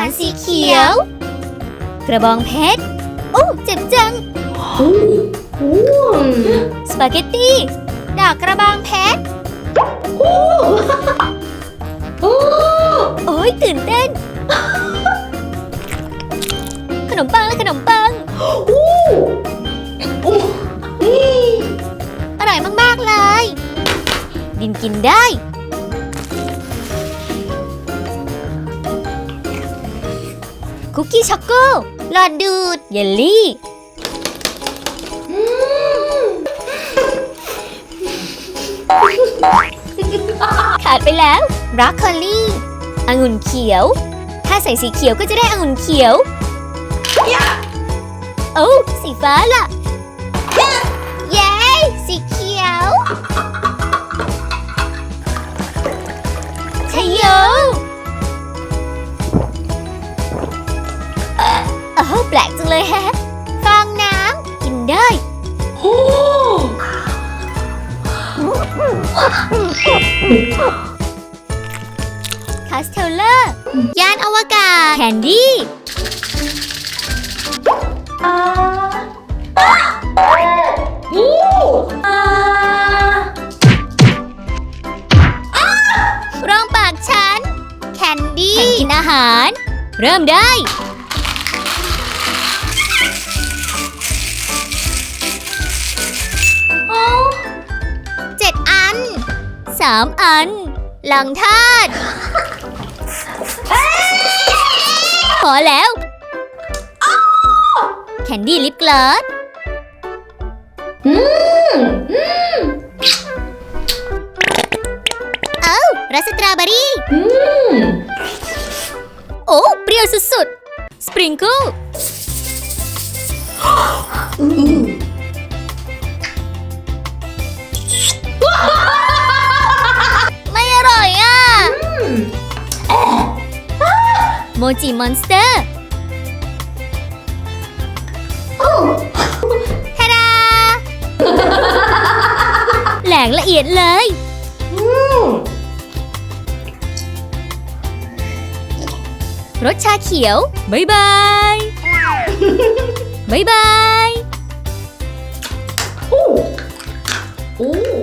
ารสีเขียว กระบองเพชรโอ้เจ็บจังสปาเกตตี้ดอกกระบองเพชรโอ้ยตื่นเต้น ขนมปังและขนมปังอร่อยมาก ๆ เลย ดินกินได้ คุกกี้ช็อกโกหลอดดูด เยลลี่ขาดไปแล้วบรอกโคลีองุ่นเขียว ถ้าใส่สีเขียวก็จะได้องุ่นเขียว โอ้ สีฟ้าล่ะ เย้ สีเขียว อ่อโอ้แปลกจังเลยแฮะ ฟองน้ำกินได้คาสเทลเลอร์ ยานอวกาศ แคนดี้รองปากฉัน แคนดี้แข่งกินอาหาร เริ่มได้ สามอัน หลังทาดพอแล้ว แคนดี้ลิปกลอสเอ้ารสสตรอเบอรี่โอ้ เปรี้ยวสุดๆ สปริงเกิล โมจิมอนสเตอร์ฮาดาแหลงละเอียดเลย รสชาเขียวบายบายบายบาย Ooh. Ooh.